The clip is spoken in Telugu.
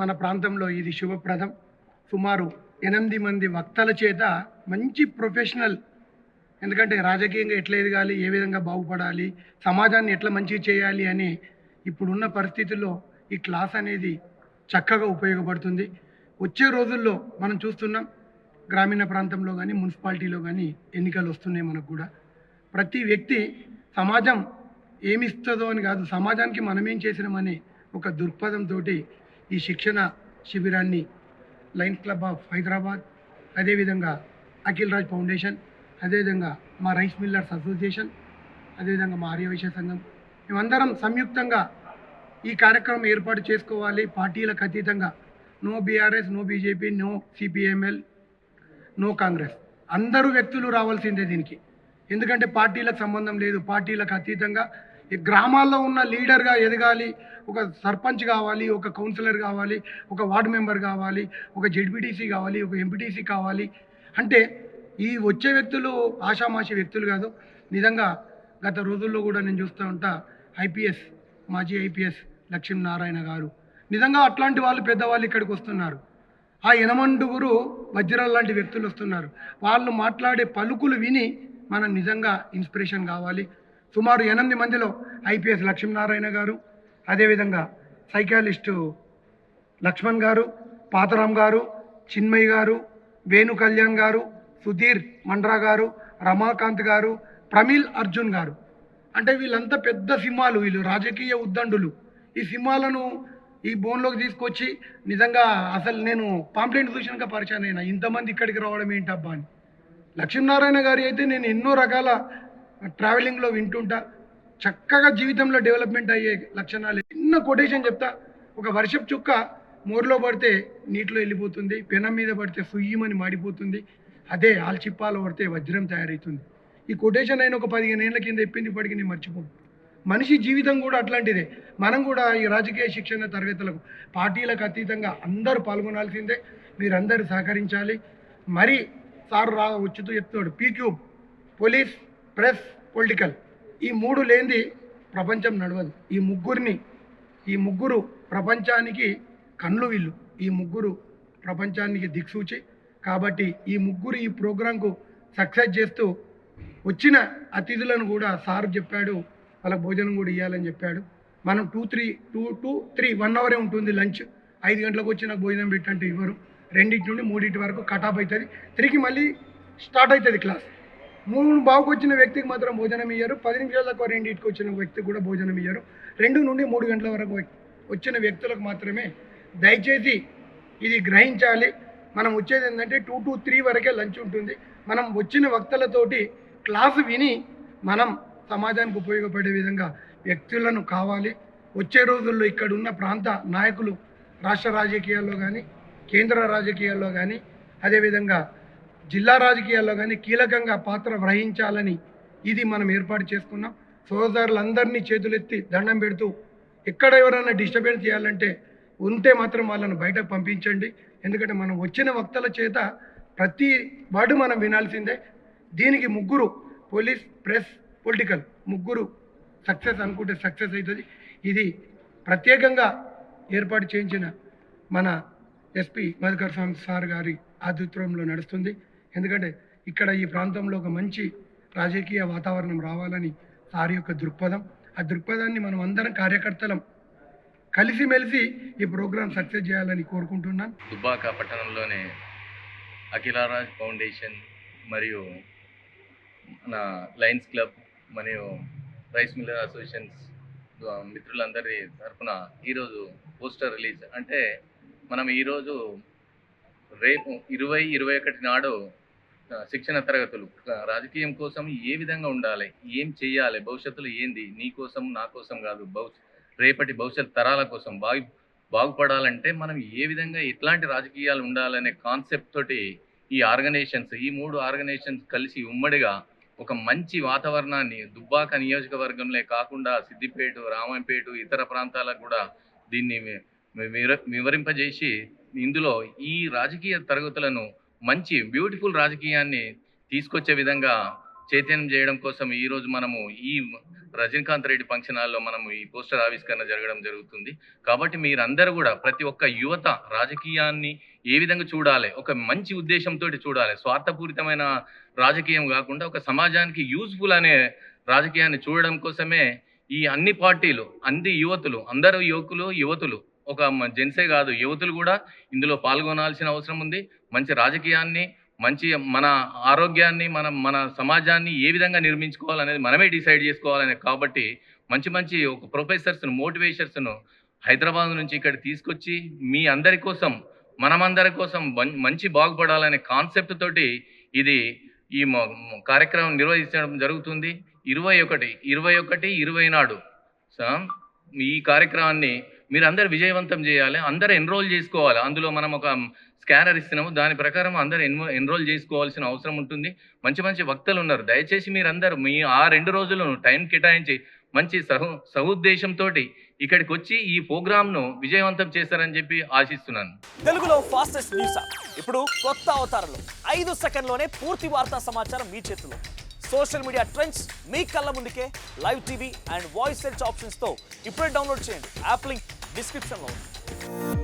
మన ప్రాంతంలో ఇది శుభప్రదం. సుమారు ఎనిమిది మంది వక్తల చేత మంచి ప్రొఫెషనల్ ఎందుకంటే రాజకీయంగా ఎట్లా ఎదగాలి ఏ విధంగా బాగుపడాలి సమాజాన్ని ఎట్లా మంచిగా చేయాలి అని ఇప్పుడున్న పరిస్థితుల్లో ఈ క్లాస్ అనేది చక్కగా ఉపయోగపడుతుంది. వచ్చే రోజుల్లో మనం చూస్తున్నాం గ్రామీణ ప్రాంతంలో కానీ మున్సిపాలిటీలో కానీ ఎన్నికలు వస్తున్నాయి మనకు కూడా. ప్రతి వ్యక్తి సమాజం ఏమిస్తుందో అని కాదు సమాజానికి మనమేం చేసినామని ఒక దృక్పథంతో ఈ శిక్షణ శిబిరాన్ని లయన్స్ క్లబ్ ఆఫ్ హైదరాబాద్ అదేవిధంగా అఖిల్ రాజ్ ఫౌండేషన్ అదేవిధంగా మా రైస్ మిల్లర్స్ అసోసియేషన్ అదేవిధంగా మా ఆర్యవైశ్య సంఘం. మేమందరం సంయుక్తంగా ఈ కార్యక్రమం ఏర్పాటు చేసుకోవాలి. పార్టీలకు అతీతంగా no BRS no BJP no CPIML no Congress. అందరూ వ్యక్తులు రావాల్సిందే దీనికి. ఎందుకంటే పార్టీలకు సంబంధం లేదు. పార్టీలకు అతీతంగా ఈ గ్రామాల్లో ఉన్న లీడర్గా ఎదగాలి ఒక సర్పంచ్ కావాలి ఒక కౌన్సిలర్ కావాలి ఒక వార్డు మెంబర్ కావాలి ఒక జెడ్పీటీసీ కావాలి ఒక ఎంపీటీసీ కావాలి. అంటే ఈ వచ్చే వ్యక్తులు ఆషామాషి వ్యక్తులు కాదు. నిజంగా గత రోజుల్లో కూడా నేను చూస్తూ ఉంటా ఐపీఎస్ మాజీ ఐపీఎస్ లక్ష్మీనారాయణ గారు. నిజంగా అట్లాంటి వాళ్ళు పెద్దవాళ్ళు ఇక్కడికి వస్తున్నారు. ఆ ఎనమండుగురు వజ్రాల లాంటి వ్యక్తులు వస్తున్నారు. వాళ్ళు మాట్లాడే పలుకులు విని మనం నిజంగా ఇన్స్పిరేషన్ కావాలి. సుమారు ఎనిమిది మందిలో ఐపీఎస్ లక్ష్మీనారాయణ గారు అదేవిధంగా సైకాలిస్టు లక్ష్మణ్ గారు పాతరాం గారు చిన్మయ్ గారు వేణు కళ్యాణ్ గారు సుధీర్ మండ్రా గారు రమాకాంత్ గారు ప్రమీల్ అర్జున్ గారు. అంటే వీళ్ళంతా పెద్ద సింహాలు వీళ్ళు రాజకీయ ఉద్దండులు. ఈ సింహాలను ఈ బోన్లోకి తీసుకొచ్చి నిజంగా అసలు నేను పాంప్లెంట్ చూసినాక పరిచయం అయినా ఇంతమంది ఇక్కడికి రావడం ఏంటబ్బా అని. లక్ష్మీనారాయణ గారి అయితే నేను ఎన్నో రకాల ట్రావెలింగ్లో వింటుంటా. చక్కగా జీవితంలో డెవలప్మెంట్ అయ్యే లక్షణాలు. చిన్న కొటేషన్ చెప్తా. ఒక వర్షపు చుక్క మోర్లో పడితే నీటిలో వెళ్ళిపోతుంది. పెనం మీద పడితే సుయ్యమని మాడిపోతుంది. అదే ఆల్చిప్పాలో పడితే వజ్రం తయారవుతుంది. ఈ కొటేషన్ అయిన ఒక పదిహేను ఏళ్ళ కింద చెప్పింది ఇప్పటికి నేను మర్చిపోను. మనిషి జీవితం కూడా అట్లాంటిదే. మనం కూడా ఈ రాజకీయ శిక్షణ తరగతులకు పార్టీలకు అతీతంగా అందరూ పాల్గొనాల్సిందే. మీరందరూ సహకరించాలి. మరి సార్ రా వచ్చుతూ చెప్తున్నాడు. పీక్యూబ్ పోలీస్ ప్రెస్ పొలిటికల్ ఈ మూడు లేనిది ప్రపంచం నడవదు. ఈ ముగ్గురిని ఈ ముగ్గురు ప్రపంచానికి కళ్ళు వీళ్ళు. ఈ ముగ్గురు ప్రపంచానికి దిక్సూచి. కాబట్టి ఈ ముగ్గురు ఈ ప్రోగ్రాంకు సక్సెస్ చేస్తూ వచ్చిన అతిథులను కూడా సార్ చెప్పాడు. వాళ్ళకి భోజనం కూడా ఇవ్వాలని చెప్పాడు. మనం two three two two three one అవరే ఉంటుంది లంచ్. ఐదు గంటలకు వచ్చి నాకు భోజనం పెట్టంటే ఇవ్వరు. రెండింటి నుండి మూడింటి వరకు కటాప్ అవుతుంది తిరిగి మళ్ళీ స్టార్ట్ అవుతుంది క్లాస్ మూడు బావుకు వచ్చిన వ్యక్తికి మాత్రం భోజనం ఇయ్యరు. పది నిమిషాలకు రెండింటికి వచ్చిన వ్యక్తికి కూడా భోజనం ఇయ్యరు. రెండు నుండి మూడు గంటల వరకు వచ్చిన వ్యక్తులకు మాత్రమే దయచేసి ఇది గ్రహించాలి. మనం వచ్చేది ఏంటంటే టూ టు త్రీ వరకే లంచ్ ఉంటుంది. మనం వచ్చిన వక్తలతోటి క్లాసు విని మనం సమాజానికి ఉపయోగపడే విధంగా వ్యక్తులను కావాలి. వచ్చే రోజుల్లో ఇక్కడ ఉన్న ప్రాంత నాయకులు రాష్ట్ర రాజకీయాల్లో కానీ కేంద్ర రాజకీయాల్లో కానీ అదేవిధంగా జిల్లా రాజకీయాల్లో కానీ కీలకంగా పాత్ర వహించాలని ఇది మనం ఏర్పాటు చేసుకున్నాం. సోదరులందరినీ చేతులెత్తి దండం పెడుతూ ఎక్కడ ఎవరైనా డిస్టర్బెన్స్ చేయాలంటే ఉంటే మాత్రం వాళ్ళని బయటకు పంపించండి. ఎందుకంటే మనం వచ్చిన వక్తల చేత ప్రతి వాడు మనం వినాల్సిందే. దీనికి ముగ్గురు పోలీస్ ప్రెస్ పొలిటికల్ ముగ్గురు సక్సెస్ అనుకుంటే సక్సెస్ అవుతుంది. ఇది ప్రత్యేకంగా ఏర్పాటు చేయించిన మన ఎస్పీ మధుకర్ స్వామి సార్ గారి ఆతిథ్యంలో నడుస్తుంది. ఎందుకంటే ఇక్కడ ఈ ప్రాంతంలో ఒక మంచి రాజకీయ వాతావరణం రావాలని సార్ యొక్క దృక్పథం. ఆ దృక్పథాన్ని మనం అందరం కార్యకర్తలం కలిసిమెలిసి ఈ ప్రోగ్రాం సక్సెస్ చేయాలని కోరుకుంటున్నాను దుబ్బాక పట్టణంలోని అఖిలారాజ్ ఫౌండేషన్ మరియు మన లయన్స్ క్లబ్ మరియు రైస్ మిల్లర్ అసోసియేషన్స్ మిత్రులందరి తరఫున ఈరోజు పోస్టర్ రిలీజ్. అంటే మనం ఈరోజు రేపు ఇరవై ఇరవై ఒకటి నాడు శిక్షణ తరగతులు రాజకీయం కోసం ఏ విధంగా ఉండాలి? ఏం చేయాలి భవిష్యత్తులో ఏంది? నీ కోసం నా కోసం కాదు భవిష్య రేపటి భవిష్యత్ తరాల కోసం బాగు బాగుపడాలంటే మనం ఏ విధంగా ఎట్లాంటి రాజకీయాలు ఉండాలనే కాన్సెప్ట్ తోటి ఈ ఆర్గనైజేషన్స్ ఈ మూడు ఆర్గనైజేషన్స్ కలిసి ఉమ్మడిగా ఒక మంచి వాతావరణాన్ని దుబ్బాక నియోజకవర్గంలో కాకుండా సిద్దిపేట రామంపేట ఇతర ప్రాంతాలకు కూడా దీన్ని వివరింపజేసి ఇందులో ఈ రాజకీయ తరగతులను మంచి బ్యూటిఫుల్ రాజకీయాన్ని తీసుకొచ్చే విధంగా చైతన్యం చేయడం కోసం ఈరోజు మనము ఈ రజనీకాంత్ రెడ్డి ఫంక్షన్ హాల్లో మనము ఈ పోస్టర్ ఆవిష్కరణ జరగడం జరుగుతుంది. కాబట్టి మీరందరూ కూడా ప్రతి ఒక్క యువత రాజకీయాన్ని ఏ విధంగా చూడాలి ఒక మంచి ఉద్దేశంతో చూడాలి స్వార్థపూరితమైన రాజకీయం కాకుండా ఒక సమాజానికి యూజ్ఫుల్ అనే రాజకీయాన్ని చూడడం కోసమే ఈ అన్ని పార్టీలు అన్ని యువతులు అందరూ యువకులు యువతులు ఒక మ- జెంట్సే కాదు యువతులు కూడా ఇందులో పాల్గొనాల్సిన అవసరం ఉంది. మంచి రాజకీయాన్ని మంచి మన ఆరోగ్యాన్ని మన మన సమాజాన్ని ఏ విధంగా నిర్మించుకోవాలనేది మనమే డిసైడ్ చేసుకోవాలనే కాబట్టి మంచి మంచి ఒక ప్రొఫెసర్స్ను మోటివేషర్స్ను హైదరాబాద్ నుంచి ఇక్కడ తీసుకొచ్చి మీ అందరి కోసం మనమందరి కోసం మం- మంచి బాగుపడాలనే కాన్సెప్ట్ తోటి ఇది ఈ కార్యక్రమం నిర్వహించడం జరుగుతుంది. ఇరవై ఒకటి ఇరవై ఒకటి ఇరవై నాడు స- ఈ కార్యక్రమాన్ని మీరు అందరు విజయవంతం చేయాలి అందరు ఎన్రోల్ చేసుకోవాలి. అందులో మనం ఒక స్కానర్ ఇస్తున్నాము. దాని ప్రకారం అందరు ఎన్రో ఎన్రోల్ చేసుకోవాల్సిన అవసరం ఉంటుంది. మంచి మంచి వక్తలు ఉన్నారు. దయచేసి మీరందరూ మీ ఆ రెండు రోజులను టైం కేటాయించి మంచి సహు సహుద్దేశంతో ఇక్కడికి వచ్చి ఈ ప్రోగ్రామ్ను విజయవంతం చేస్తారని చెప్పి ఆశిస్తున్నాను. తెలుగులో ఫాస్టెస్ట్ న్యూస్? ఇప్పుడు కొత్త అవతారంలో. ఐదు సెకండ్లోనే పూర్తి వార్తా సమాచారం మీ చేతిలో. సోషల్ మీడియా ట్రెండ్స్ మీ కళ్ళ ముందుకే. Live TV and voice search ఆప్షన్స్తో ఇప్పుడే డౌన్లోడ్ చేయండి. యాప్ లింక్ డిస్క్రిప్షన్లో ఉంది